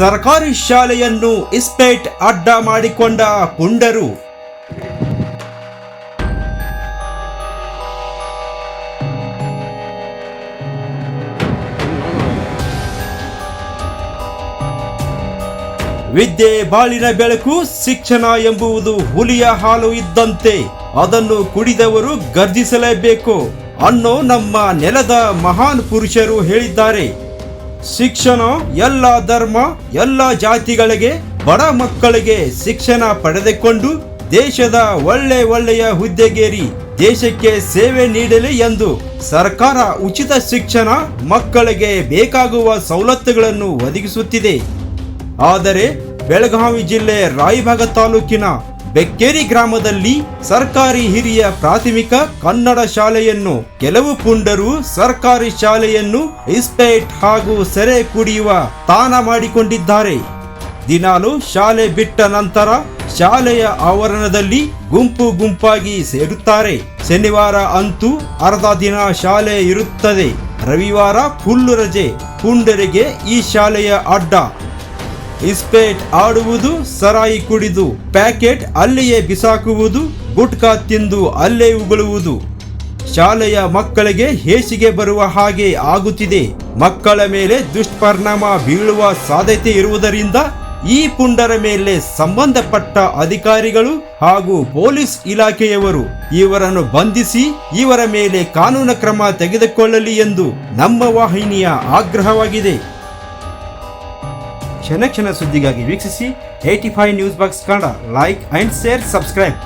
ಸರ್ಕಾರಿ ಶಾಲೆಯನ್ನು ಇಸ್ಪೇಟ್ ಅಡ್ಡ ಮಾಡಿಕೊಂಡ ಕುಂಡರು ವಿದ್ಯೆ ಬಾಳಿನ ಬೆಳಕು ಶಿಕ್ಷಣ ಎಂಬುವುದು ಹುಲಿಯ ಹಾಲು ಇದ್ದಂತೆ ಅದನ್ನು ಕುಡಿದವರು ಗರ್ಜಿಸಲೇಬೇಕು ಅನ್ನೋ ನಮ್ಮ ನೆಲದ ಮಹಾನ್ ಪುರುಷರು ಹೇಳಿದ್ದಾರೆ. ಶಿಕ್ಷಣ ಎಲ್ಲ ಧರ್ಮ, ಎಲ್ಲ ಜಾತಿಗಳಿಗೆ, ಬಡ ಮಕ್ಕಳಿಗೆ ಶಿಕ್ಷಣ ಪಡೆದುಕೊಂಡು ದೇಶದ ಒಳ್ಳೆ ಒಳ್ಳೆಯ ಹುದ್ದೆಗೇರಿ ದೇಶಕ್ಕೆ ಸೇವೆ ನೀಡಲಿ ಎಂದು ಸರ್ಕಾರ ಉಚಿತ ಶಿಕ್ಷಣ ಮಕ್ಕಳಿಗೆ ಬೇಕಾಗುವ ಸವಲತ್ತುಗಳನ್ನು ಒದಗಿಸುತ್ತಿದೆ. ಆದರೆ ಬೆಳಗಾವಿ ಜಿಲ್ಲೆ ರಾಯಭಾಗ ತಾಲೂಕಿನ ಬೆಕ್ಕೇರಿ ಗ್ರಾಮದಲ್ಲಿ ಸರ್ಕಾರಿ ಹಿರಿಯ ಪ್ರಾಥಮಿಕ ಕನ್ನಡ ಶಾಲೆಯನ್ನು ಕೆಲವು ಪುಂಡರು ಸರ್ಕಾರಿ ಶಾಲೆಯನ್ನು ಇಸ್ಪೇಟ್ ಹಾಗೂ ಸೆರೆ ಕುಡಿಯುವ ತಾಣ ಮಾಡಿಕೊಂಡಿದ್ದಾರೆ. ದಿನಾಲು ಶಾಲೆ ಬಿಟ್ಟ ನಂತರ ಶಾಲೆಯ ಆವರಣದಲ್ಲಿ ಗುಂಪು ಗುಂಪಾಗಿ ಸೇರುತ್ತಾರೆ. ಶನಿವಾರ ಅಂತೂ ಅರ್ಧ ದಿನ ಶಾಲೆ ಇರುತ್ತದೆ. ರವಿವಾರ ಫುಲ್ಲು ರಜೆ. ಪುಂಡರಿಗೆ ಈ ಶಾಲೆಯ ಅಡ್ಡ. ಇಸ್ಪೇಟ್ ಆಡುವುದು ಸರಾಯಿ ಕುಡಿದು, ಪ್ಯಾಕೆಟ್ ಅಲ್ಲಿಯೇ ಬಿಸಾಕುವುದು, ಗುಟ್ಕಾ ತಿಂದು ಅಲ್ಲೇ ಉಗುಳುವುದು. ಶಾಲೆಯ ಮಕ್ಕಳಿಗೆ ಹೇಸಿಗೆ ಬರುವ ಹಾಗೆ ಆಗುತ್ತಿದೆ. ಮಕ್ಕಳ ಮೇಲೆ ದುಷ್ಪರಿಣಾಮ ಬೀಳುವ ಸಾಧ್ಯತೆ ಇರುವುದರಿಂದ ಈ ಪುಂಡರ ಮೇಲೆ ಸಂಬಂಧಪಟ್ಟ ಅಧಿಕಾರಿಗಳು ಹಾಗೂ ಪೊಲೀಸ್ ಇಲಾಖೆಯವರು ಇವರನ್ನು ಬಂಧಿಸಿ, ಇವರ ಮೇಲೆ ಕಾನೂನು ಕ್ರಮ ತೆಗೆದುಕೊಳ್ಳಲಿ ಎಂದು ನಮ್ಮ ವಾಹಿನಿಯ ಆಗ್ರಹವಾಗಿದೆ. ಕ್ಷಣ ಕ್ಷಣ ಸುದ್ದಿಗಾಗಿ ವೀಕ್ಷಿಸಿ eighty five news box Kannada. Like and share subscribe